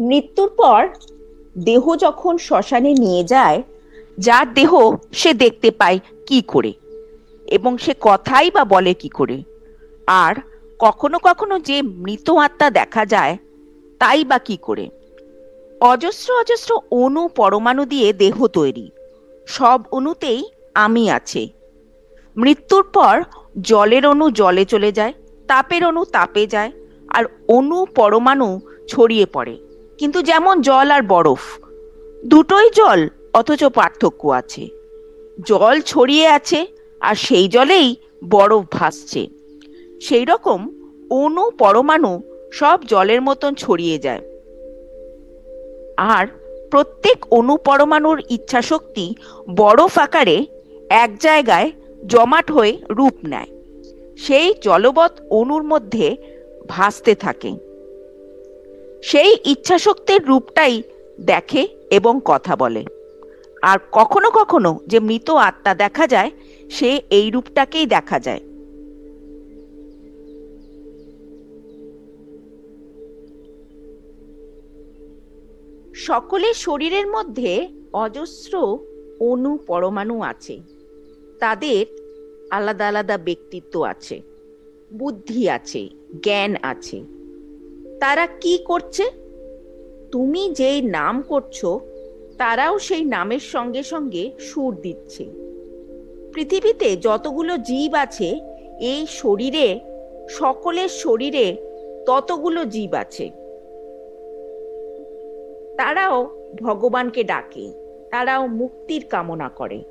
মৃত্যুর পর দেহ যখন শ্মশানে নিয়ে যায়, যার দেহ সে দেখতে পায় কি করে এবং সে কথাই বা বলে কি করে। আর কখনো কখনো যে মৃত আত্মা দেখা যায়, তাই বা কি করে। অজস্র অজস্র অণু পরমাণু দিয়ে দেহ তৈরি। সব অণুতেই আমি আছে। মৃত্যুর পর জলের অণু জলে চলে যায়, তাপের অণু তাপে যায়, আর অণু পরমাণু ছড়িয়ে পড়ে। কিন্তু যেমন জল আর বরফ, দুটোই জল অথচ পার্থক্য আছে। জল ছড়িয়ে আছে আর সেই জলেই বরফ ভাসছে। সেই রকম অণু, পরমাণু সব জলের মতন ছড়িয়ে যায়। আর প্রত্যেক অণু, পরমাণুর ইচ্ছাশক্তি বরফ আকারে এক জায়গায় জমাট হয়ে রূপ নেয়। সেই জলবৎ অণুর মধ্যে ভাসতে থাকে। সেই ইচ্ছাশক্তির রূপটাই দেখে এবং কথা বলে। আর কখনো কখনো যে মৃত আত্মা দেখা যায়, সে এই রূপটাকেই দেখা যায়। সকলের শরীরের মধ্যে অজস্র অণু পরমাণু আছে। তাদের আলাদা আলাদা ব্যক্তিত্ব আছে। বুদ্ধি আছে, জ্ঞান আছে। তারা কি করছে? তুমি যেই নাম করছ, তারাও সেই নামের সঙ্গে সঙ্গে সুর দিচ্ছে। পৃথিবীতে যতগুলো জীব আছে, এই শরীরে, সকলের শরীরে ততগুলো জীব আছে। তারাও ভগবানকে ডাকে, তারাও মুক্তির কামনা করে।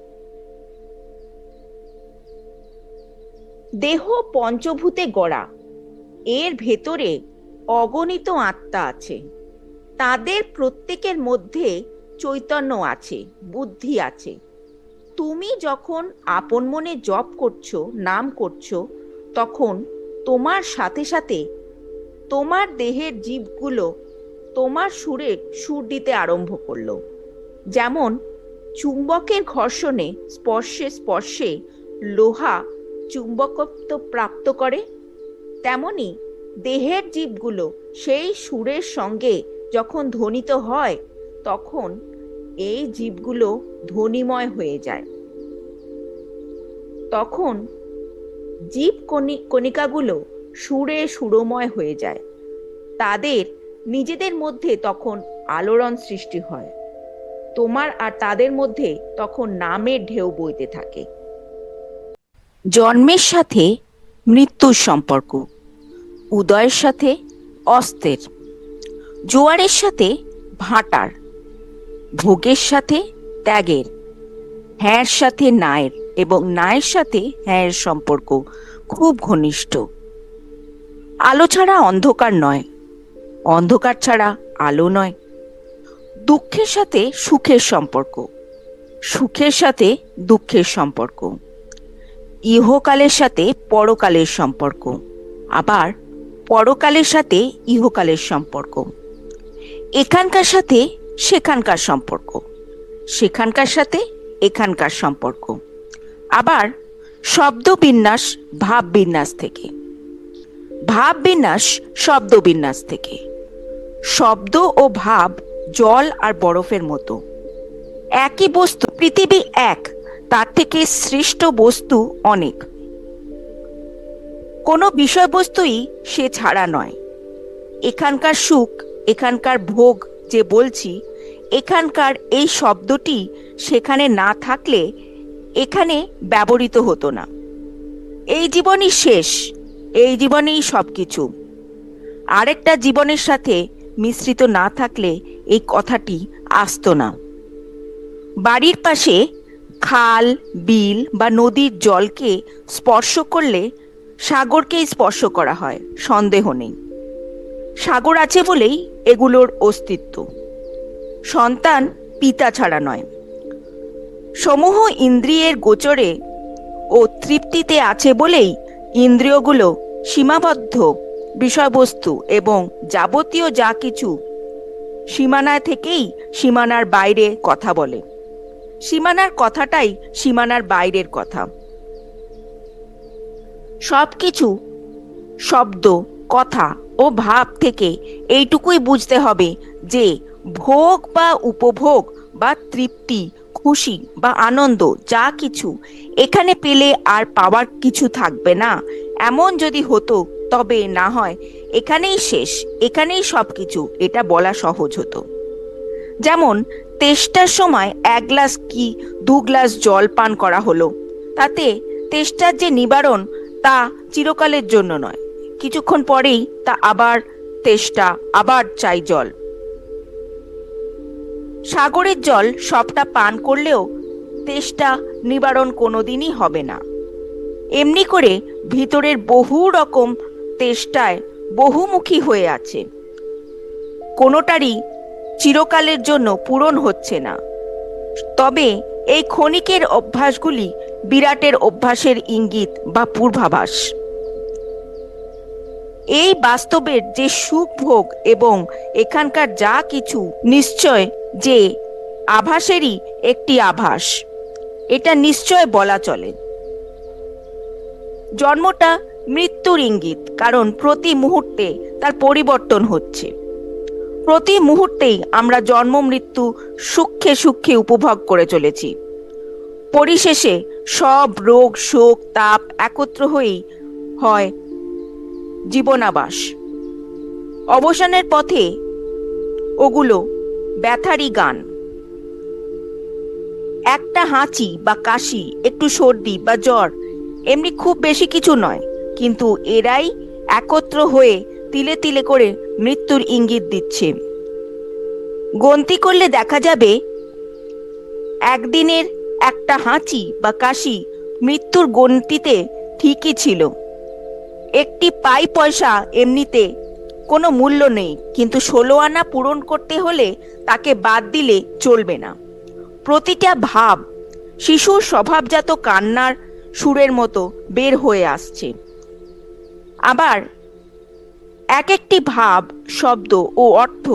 দেহ পঞ্চভূতে গড়া, এর ভেতরে অগণিত আত্মা আছে। তাদের প্রত্যেকের মধ্যে চৈতন্য আছে, বুদ্ধি আছে। তুমি যখন আপন মনে জপ করছ, নাম করছ, তখন তোমার সাথে সাথে তোমার দেহের জীবগুলো তোমার সুরে সুর দিতে আরম্ভ করল। যেমন চুম্বকের ঘর্ষণে স্পর্শে স্পর্শে লোহা চুম্বকত্ব প্রাপ্ত করে, তেমনি দেহের জীবগুলো সেই সুরের সঙ্গে যখন ধ্বনিত হয়, তখন এই জীবগুলো ধ্বনিময় হয়ে যায়। তখন জীব কণিকাগুলো সুরে সুরময় হয়ে যায়। তাদের নিজেদের মধ্যে তখন আলোড়ন সৃষ্টি হয়। তোমার আর তাদের মধ্যে তখন নামের ঢেউ বইতে থাকে। জন্মের সাথে মৃত্যুর সম্পর্ক। উদয়ের সাথে অস্তের জোয়ারের সাথে ভাটার, ভোগের সাথে ত্যাগের, হ্যাঁর সাথে নায়ের এবং নায়ের সাথে হ্যাঁয়ের সম্পর্ক খুব ঘনিষ্ঠ। আলো ছাড়া অন্ধকার নয়, অন্ধকার ছাড়া আলো নয়। দুঃখের সাথে সুখের সম্পর্ক, সুখের সাথে দুঃখের সম্পর্ক। ইহকালের সাথে পরকালের সম্পর্ক, আবার পরকালের সাথে ইহকালের সম্পর্ক। এখানকার সাথে সেখানকার সম্পর্ক। সেখানকার সাথে এখানকার সম্পর্ক। আবার শব্দ বিন্যাস ভাব বিন্যাস থেকে। ভাব বিন্যাস শব্দ বিন্যাস থেকে। শব্দ ও ভাব জল আর বরফের মতো। একই বস্তু, পৃথিবী এক, তার থেকে সৃষ্ট বস্তু অনেক। কোনো বিষয়বস্তুই সে ছাড়া নয়। এখানকার সুখ, এখানকার ভোগ যে বলছি, এখানকার এই শব্দটি সেখানে না থাকলে এখানে ব্যবহৃত হতো না। এই জীবনই শেষ, এই জীবনেই সব কিছু আরেকটা জীবনের সাথে মিশ্রিত না থাকলে এই কথাটি আসতো না। বাড়ির পাশে খাল, বিল বা নদীর জলকে স্পর্শ করলে সাগরকেই স্পর্শ করা হয়, সন্দেহ নেই। সাগর আছে বলেই এগুলোর অস্তিত্ব। সন্তান পিতা ছাড়া নয়। সমূহ ইন্দ্রিয়ের গোচরে ও তৃপ্তিতে আছে বলেই ইন্দ্রিয়গুলো সীমাবদ্ধ বিষয়বস্তু এবং যাবতীয় যা কিছু সীমানায় থেকেই সীমানার বাইরে কথা বলে। সীমানার কথাটাই সীমানার বাইরের কথা। সব কিছু শব্দ, কথা ও ভাব থেকে এইটুকুই বুঝতে হবে যে ভোগ বা উপভোগ বা তৃপ্তি, খুশি বা আনন্দ যা কিছু এখানে পেলে আর পাওয়ার কিছু থাকবে না। এমন যদি হতো, তবে না হয়, এখানেই শেষ, এখানেই সব কিছু এটা বলা সহজ হতো। যেমন, তেষ্টার সময় এক গ্লাস কি, দু গ্লাস জল পান করা হলো। তাতে তেষ্টার যে নিবারণ তা চিরকালের জন্য নয়। কিছুক্ষণ পরেই তা আবার তেষ্টা, আবার চাই জল। সাগরের জল সবটা পান করলেও তেষ্টা নিবারণ কোনোদিনই হবে না। এমনি করে ভিতরের বহু রকম তেষ্টায় বহুমুখী হয়ে আছে। কোনোটারই চিরকালের জন্য পূরণ হচ্ছে না। তবে এই ক্ষণিকের অভ্যাসগুলি বিরাটের অভ্যাসের ইঙ্গিত বা পূর্বাভাস। এই বাস্তবের যে সুখ ভোগ এবং এখানকার যা কিছু নিশ্চয় যে আভাসেরই একটি আভাস, এটা নিশ্চয় বলা চলে। জন্মটা মৃত্যুর ইঙ্গিত, কারণ প্রতি মুহূর্তে তার পরিবর্তন হচ্ছে। প্রতি মুহূর্তেই আমরা জন্ম, মৃত্যু সূক্ষ্মে সূক্ষ্মে উপভোগ করে চলেছি। পরিশেষে সব রোগ, শোক, তাপ একত্র হয়েই হয় জীবনাবাস। অবসানের পথে ওগুলো ব্যথারই গান। একটা হাঁচি বা কাশি, একটু সর্দি বা জ্বর এমনি খুব বেশি কিছু নয়, কিন্তু এরাই একত্র হয়ে তিলে তিলে করে মৃত্যুর ইঙ্গিত দিচ্ছে। গন্তি করলে দেখা যাবে, একদিনের একটা হাঁচি বা কাশি মৃত্যুর গন্তিতে ঠিকই ছিল। একটি পাই পয়সা এমনিতে কোনো মূল্য নেই, কিন্তু ষোলো আনা পূরণ করতে হলে তাকে বাদ দিলে চলবে না। প্রতিটা ভাব শিশুর স্বভাবজাত কান্নার সুরের মতো বের হয়ে আসছে। আবার এক একটি ভাব, শব্দ ও অর্থ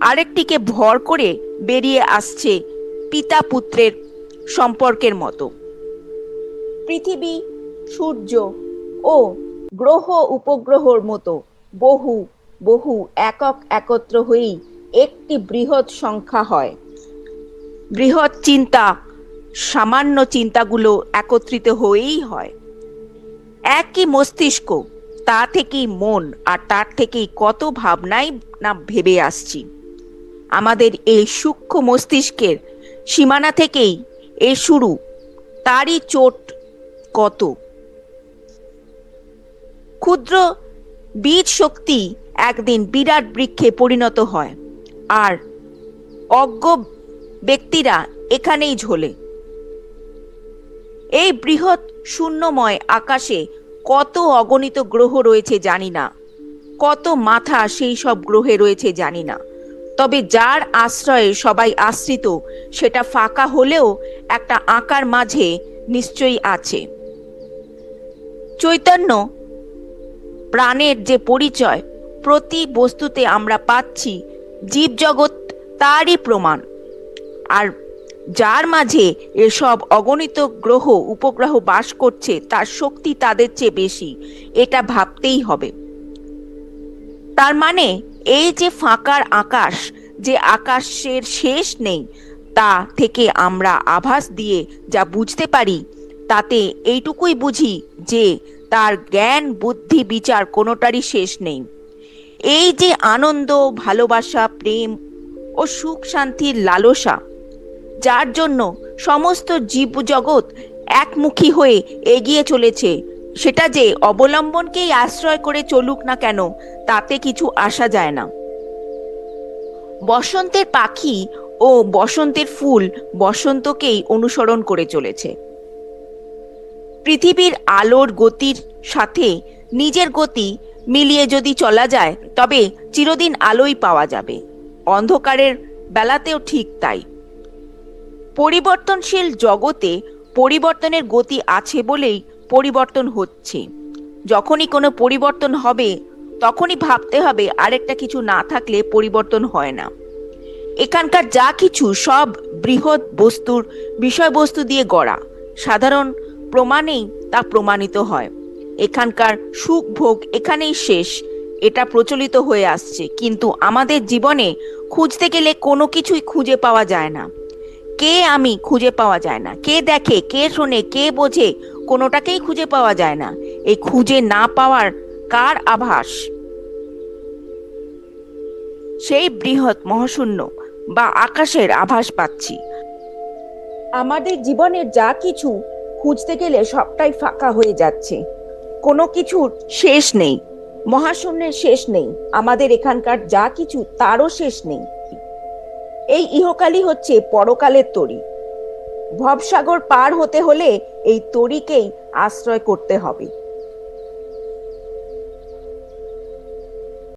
আরেকটিকে ভর করে বেরিয়ে আসছে পিতা পুত্রের সম্পর্কের মতো। পৃথিবী, সূর্য ও গ্রহ উপগ্রহর মতো বহু বহু একক একত্র হয়েই একটি বৃহৎ সংখ্যা হয়। বৃহৎ চিন্তা, সামান্য চিন্তাগুলো একত্রিত হয়েই হয়। একই মস্তিষ্ক তা থেকেই মন আর তার থেকেই কত ভাবনাই না ভেবে আসছি। আমাদের এই সূক্ষ্ম মস্তিষ্কের সীমানা থেকেই এ শুরু। তারই চোট কত? ক্ষুদ্র বীজ শক্তি একদিন বিরাট বৃক্ষে পরিণত হয় আর অজ্ঞ ব্যক্তিরা এখানেই ঝোলে। এই বৃহৎ শূন্যময় আকাশে কত অগণিত গ্রহ রয়েছে জানি না। কত মাথা সেই সব গ্রহে রয়েছে জানি না। তবে যার আশ্রয়ে সবাই আশ্রিত, সেটা ফাঁকা হলেও একটা আকার মাঝে নিশ্চয়ই আছে। চৈতন্য, প্রাণের যে পরিচয়, প্রতি বস্তুতে আমরা পাচ্ছি জীবজগৎ তারই প্রমাণ। আর যার মাঝে এসব অগণিত গ্রহ উপগ্রহ বাস করছে, তার শক্তি তাদের চেয়ে বেশি। এটা ভাবতেই হবে। তার মানে এই যে ফাঁকার আকাশ, যে আকাশের শেষ নেই, তা থেকে আমরা আভাস দিয়ে যা বুঝতে পারি, তাতে এইটুকুই বুঝি যে তার জ্ঞান, বুদ্ধি, বিচার কোনোটারই শেষ নেই। এই যে আনন্দ, ভালোবাসা, প্রেম ও সুখ শান্তির লালসা যার জন্য সমস্ত জীবজগৎ একমুখী হয়ে এগিয়ে চলেছে। সেটা যে অবলম্বনকেই আশ্রয় করে চলুক না কেন, তাতে কিছু আসা যায় না। বসন্তের পাখি ও বসন্তের ফুল বসন্তকেই অনুসরণ করে চলেছে। পৃথিবীর আলোর গতির সাথে নিজের গতি মিলিয়ে যদি চলা যায়, তবে চিরদিন আলোই পাওয়া যাবে। অন্ধকারের বেলাতেও ঠিক তাই। পরিবর্তনশীল জগতে পরিবর্তনের গতি আছে বলেই পরিবর্তন হচ্ছে। যখনই কোনো পরিবর্তন হবে, তখনই ভাবতে হবে আরেকটা কিছু না থাকলে পরিবর্তন হয় না। এখানকার যা কিছু সব বৃহৎ বস্তুর বিষয়বস্তু দিয়ে গড়া। সাধারণ প্রমাণেই তা প্রমাণিত হয়। এখানকার সুখ ভোগ এখানেই শেষ। এটা প্রচলিত হয়ে আসছে। কিন্তু আমাদের জীবনে খুঁজতে গেলে কোনো কিছুই খুঁজে পাওয়া যায় না। কে আমি খুঁজে পাওয়া যায় না? কে দেখে, কে শোনে, কে বোঝে, কোনোটাকেই খুঁজে পাওয়া যায় না। এই খুঁজে না পাওয়ার কার আভাস? সেই বৃহৎ মহাশূন্য বা আকাশের আভাস পাচ্ছি। আমাদের জীবনের যা কিছু খুঁজতে গেলে সবটাই ফাঁকা হয়ে যাচ্ছে। কোনো কিছুর শেষ নেই। মহাশূন্যের শেষ নেই। আমাদের এখানকার যা কিছু তারও শেষ নেই। এই ইহকালই হচ্ছে পরকালের তরি। ভবসাগর পার হতে হলে এই তরিকেই আশ্রয় করতে হবে।